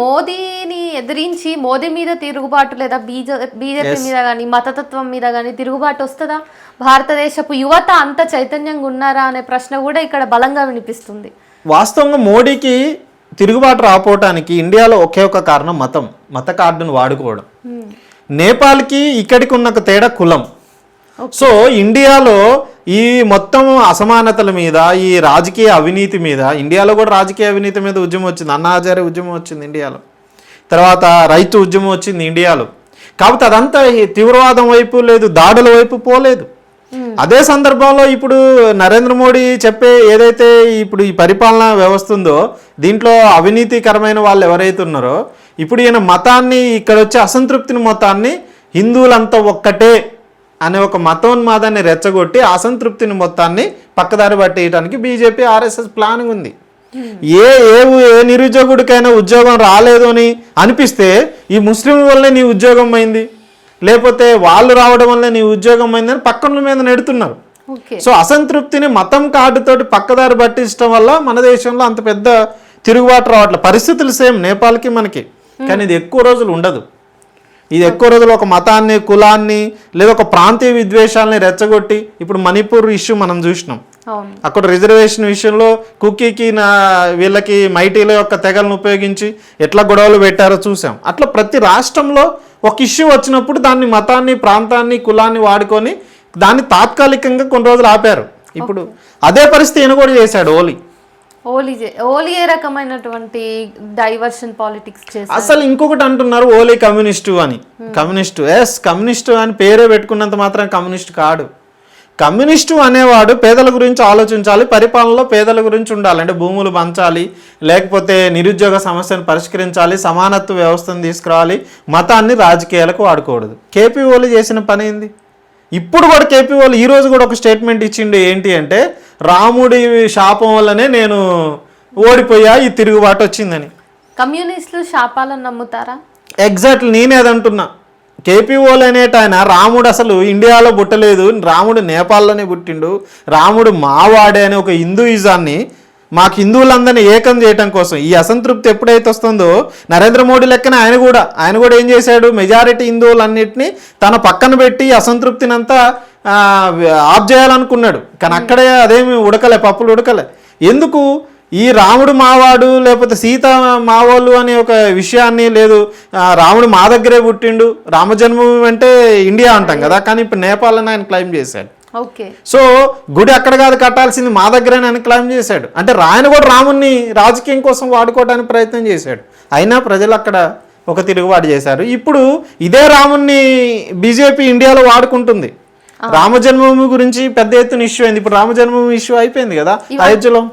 మోదీని ఎదిరించి మోదీ మీద తిరుగుబాటు లేదా బీజే బీజేపీ మీద కానీ మతతత్వం మీద కానీ తిరుగుబాటు వస్తుందా? భారతదేశపు యువత అంత చైతన్యంగా ఉన్నారా అనే ప్రశ్న కూడా ఇక్కడ బలంగా వినిపిస్తుంది. వాస్తవంగా మోడీకి తిరుగుబాటు రాపోవటానికి ఇండియాలో ఒకే ఒక కారణం మతం మత కార్డును వాడుకోవడం. నేపాల్కి ఇక్కడికి ఉన్న తేడా కులం. సో ఇండియాలో ఈ మొత్తం అసమానతల మీద ఈ రాజకీయ అవినీతి మీద ఇండియాలో కూడా రాజకీయ అవినీతి మీద ఉద్యమం వచ్చింది. అన్నా హజారే ఉద్యమం వచ్చింది ఇండియాలో. తర్వాత రైతు ఉద్యమం వచ్చింది ఇండియాలో. కాకపోతే అదంతా తీవ్రవాదం వైపు లేదు దాడుల వైపు పోలేదు. అదే సందర్భంలో ఇప్పుడు నరేంద్ర మోడీ చెప్పే ఏదైతే ఇప్పుడు ఈ పరిపాలనా వ్యవస్థ ఉందో దీంట్లో అవినీతికరమైన వాళ్ళు ఎవరైతే ఉన్నారో ఇప్పుడు ఈయన మతాన్ని ఇక్కడ వచ్చే అసంతృప్తిని మొత్తాన్ని హిందువులంతా ఒక్కటే అనే ఒక మతోన్మాదాన్ని రెచ్చగొట్టి అసంతృప్తిని మొత్తాన్ని పక్కదారి పట్టేయడానికి బీజేపీ ఆర్ఎస్ఎస్ ప్లానింగ్ ఉంది. ఏ ఏ ఏ నిరుద్యోగుడికైనా ఉద్యోగం రాలేదు అని అనిపిస్తే ఈ ముస్లిం వల్లే నీ ఉద్యోగం అయింది. లేకపోతే వాళ్ళు రావడం వల్ల నీ ఉద్యోగం అయిందని పక్కన మీద నెడుతున్నారు. సో అసంతృప్తిని మతం కార్డుతోటి పక్కదారి పట్టించడం వల్ల మన దేశంలో అంత పెద్ద తిరుగుబాటు రావట్లేదు. పరిస్థితులు సేమ్ నేపాల్కి మనకి. కానీ ఇది ఎక్కువ రోజులు ఉండదు. ఇది ఎక్కువ రోజులు ఒక మతాన్ని కులాన్ని లేదా ఒక ప్రాంతీయ విద్వేషాలని రెచ్చగొట్టి ఇప్పుడు మణిపూర్ ఇష్యూ మనం చూసినాం. అక్కడ రిజర్వేషన్ విషయంలో కుక్కీకి నా వీళ్ళకి మైటీల యొక్క తెగలను ఉపయోగించి ఎట్లా గొడవలు పెట్టారో చూసాం. అట్లా ప్రతి రాష్ట్రంలో ఒక ఇష్యూ వచ్చినప్పుడు దాన్ని మతాన్ని ప్రాంతాన్ని కులాన్ని వాడుకొని దాన్ని తాత్కాలికంగా కొన్ని రోజులు ఆపారు. ఇప్పుడు అదే పరిస్థితి ఈయన కూడా చేశాడు ఓలీ. ఓలీ ఓలీ ఏ రకమైనటువంటి డైవర్షన్ పాలిటిక్స్ అసలు ఇంకొకటి అంటున్నారు ఓలీ కమ్యూనిస్టు అని. కమ్యూనిస్టు ఎస్ కమ్యూనిస్టు అని పేరే పెట్టుకున్నంత మాత్రం కమ్యూనిస్ట్ కాడు. కమ్యూనిస్టు అనేవాడు పేదల గురించి ఆలోచించాలి పరిపాలనలో పేదల గురించి ఉండాలి. అంటే భూములు పంచాలి లేకపోతే నిరుద్యోగ సమస్యను పరిష్కరించాలి సమానత్వ వ్యవస్థను తీసుకురావాలి మతాన్ని రాజకీయాలకు వాడకూడదు. కేపీ ఓలీ చేసిన పని ఏంది? ఇప్పుడు కూడా కేపీ ఓలీ ఈ రోజు కూడా ఒక స్టేట్మెంట్ ఇచ్చిండు ఏంటి అంటే రాముడి శాపం వల్లనే నేను ఓడిపోయా ఈ తిరుగుబాటు వచ్చిందని. కమ్యూనిస్టులు శాపాలను నమ్ముతారా? ఎగ్జాక్ట్లీ నేనే అదంటున్నా కేపీఓలు అనేట ఆయన రాముడు అసలు ఇండియాలో పుట్టలేదు. రాముడు నేపాల్లోనే పుట్టిండు. రాముడు మావాడే అనే ఒక హిందూయిజాన్ని మాకు హిందువులందరినీ ఏకం చేయటం కోసం ఈ అసంతృప్తి ఎప్పుడైతే వస్తుందో నరేంద్ర మోడీ లెక్కన ఆయన కూడా. ఆయన కూడా ఏం చేశాడు? మెజారిటీ హిందువులన్నింటినీ తన పక్కన పెట్టి అసంతృప్తిని అంతా ఆఫ్ చేయాలనుకున్నాడు. కానీ అక్కడే అదేమి ఉడకలే పప్పులు ఉడకలే. ఎందుకు? ఈ రాముడు మావాడు లేకపోతే సీత మావాళ్ళు అనే ఒక విషయాన్ని లేదు. రాముడు మా దగ్గరే పుట్టిండు. రామ జన్మభూమి అంటే ఇండియా అంటాం కదా కానీ ఇప్పుడు నేపాల్ అని ఆయన క్లెయిమ్ చేశాడు. ఓకే. సో గుడి అక్కడ కాదు కట్టాల్సింది మా దగ్గరనే అని క్లెయిమ్ చేశాడు. అంటే ఆయన కూడా రాముణ్ణి రాజకీయం కోసం వాడుకోవడానికి ప్రయత్నం చేశాడు. అయినా ప్రజలు అక్కడ ఒక తిరుగుబాటు చేశారు. ఇప్పుడు ఇదే రాముణ్ణి బీజేపీ ఇండియాలో వాడుకుంటుంది. రామ జన్మభూమి గురించి పెద్ద ఎత్తున ఇష్యూ అయింది. ఇప్పుడు రామ జన్మభూమి ఇష్యూ అయిపోయింది కదా. అయోధ్యలో